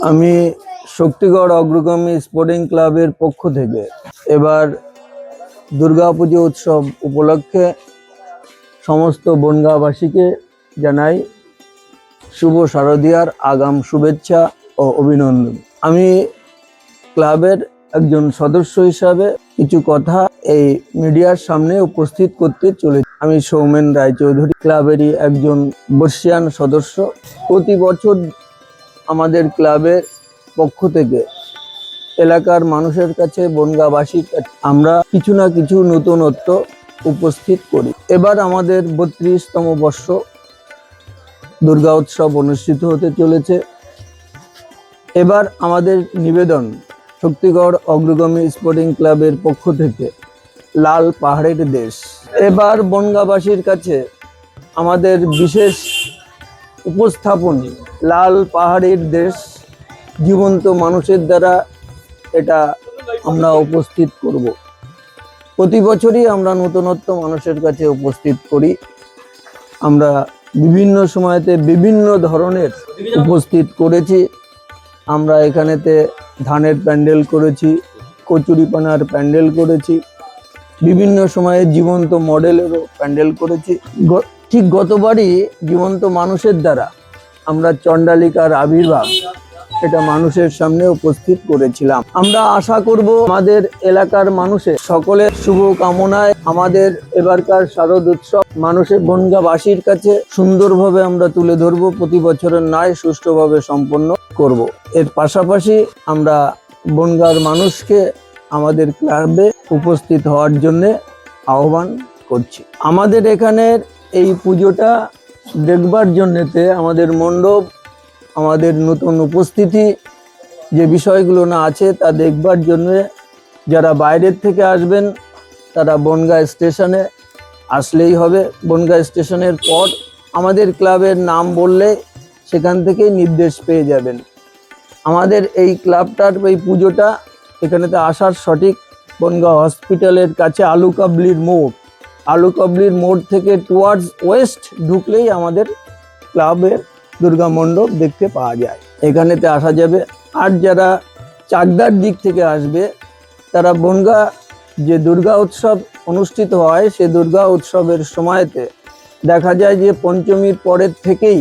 আমি শক্তিগড় অগ্রগামী স্পোর্টিং ক্লাবের পক্ষ থেকে এবার দুর্গাপুজো উৎসব উপলক্ষে সমস্ত বনগাঁবাসীকে জানাই শুভ শারদীয়ার আগাম শুভেচ্ছা ও অভিনন্দন। আমি ক্লাবের একজন সদস্য হিসাবে কিছু কথা এই মিডিয়ার সামনে উপস্থিত করতে চলেছি। আমি সৌমেন রায়চৌধুরী ক্লাবেরই একজন বর্ষিয়ান সদস্য। প্রতি বছর আমাদের ক্লাবের পক্ষ থেকে। এলাকার মানুষের কাছে বনগাঁবাসীর কাছে আমরা কিছু না কিছু নতুনত্ব উপস্থিত করি। এবার আমাদের বত্রিশতম বর্ষ দুর্গা উৎসব অনুষ্ঠিত হতে চলেছে। এবার আমাদের নিবেদন শক্তিগড় অগ্রগামী স্পোর্টিং ক্লাবের পক্ষ থেকে, লাল পাহাড়ের দেশ। এবার বনগাঁবাসীর কাছে আমাদের বিশেষ উপস্থাপন, লাল পাহাড়ের দেশ, জীবন্ত মানুষের দ্বারা এটা আমরা উপস্থিত করব। প্রতি বছরই আমরা নতুনত্ব মানুষের কাছে উপস্থিত করি। আমরা বিভিন্ন সময়তে বিভিন্ন ধরনের উপস্থিত করেছি। আমরা এখানেতে ধানের প্যান্ডেল করেছি, কচুরিপানার প্যান্ডেল করেছি, বিভিন্ন সময়ে জীবন্ত মডেলেরও প্যান্ডেল করেছি। ঠিক গতবারই জীবন্ত মানুষের দ্বারা আমরা চণ্ডালিকার আবির্ভাব এটা মানুষের সামনে উপস্থিত করেছিলাম আমরা আশা করব আমাদের এলাকার মানুষের সকলের শুভ কামনায় আমাদের এবারকার শারদ উৎসব মানুষের বনগাবাসীর কাছে সুন্দরভাবে আমরা তুলে ধরবো, প্রতি বছরের ন্যায় সুষ্ঠুভাবে সম্পন্ন করব। এর পাশাপাশি আমরা বনগার মানুষকে আমাদের ক্লাবে উপস্থিত হওয়ার জন্যে আহ্বান করছি আমাদের এখানের এই পুজোটা দেখবার জন্যেতে আমাদের মণ্ডপ, আমাদের নতুন উপস্থিতি, যে বিষয়গুলো না আছে তা দেখবার জন্যে যারা বাইরের থেকে আসবেন, তারা বনগাঁ স্টেশনে আসলেই হবে। বনগাঁ স্টেশনের পর আমাদের ক্লাবের নাম বললে সেখান থেকেই নির্দেশ পেয়ে যাবেন। আমাদের এই ক্লাবটার এই পুজোটা এখানেতে আসার সঠিক বনগাঁ হসপিটালের কাছে আলু কাবলির মোড়। আলু কাবলির মোড় থেকে টুয়ার্ডস ওয়েস্ট ঢুকলেই আমাদের ক্লাবের দুর্গা মণ্ডপ দেখতে পাওয়া যায়। এখানেতে আসা যাবে। আর যারা চাকদার দিক থেকে আসবে, তারা বনগা যে দুর্গা উৎসব অনুষ্ঠিত হয়, সে দুর্গা উৎসবের সময়তে দেখা যায় যে পঞ্চমীর পরের থেকেই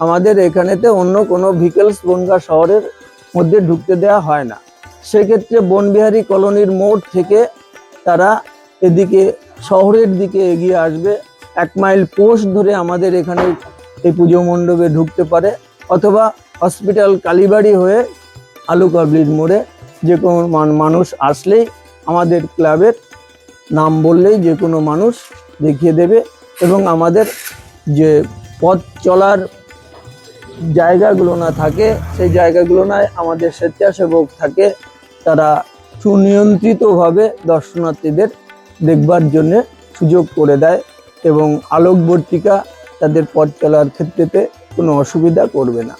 আমাদের এখানেতে অন্য কোনো ভিকেলস বনগা শহরের মধ্যে ঢুকতে দেওয়া হয় না। সেক্ষেত্রে বনবিহারী কলোনির মোড় থেকে তারা এদিকে শহরের দিকে এগিয়ে আসবে। এক মাইল পোস্ট ধরে আমাদের এখানে এই পুজো মণ্ডপে ঢুকতে পারে, অথবা হসপিটাল কালীবাড়ি হয়ে আলু কাবলির মোড়ে যে কোনো মান- মানুষ আসলেই আমাদের ক্লাবের নাম বললেই যে কোনো মানুষ দেখিয়ে দেবে এবং আমাদের যে পথ চলার জায়গাগুলো না থাকে, সেই জায়গাগুলো না আমাদের স্বেচ্ছাসেবক থাকে, তারা সুনিয়ন্ত্রিতভাবে দর্শনার্থীদের দেখবার জন্য সুযোগ করে দেয় এবং আলোকবর্তিকা তাদের পথ চলার ক্ষেত্রেতে কোনো অসুবিধা করবে না।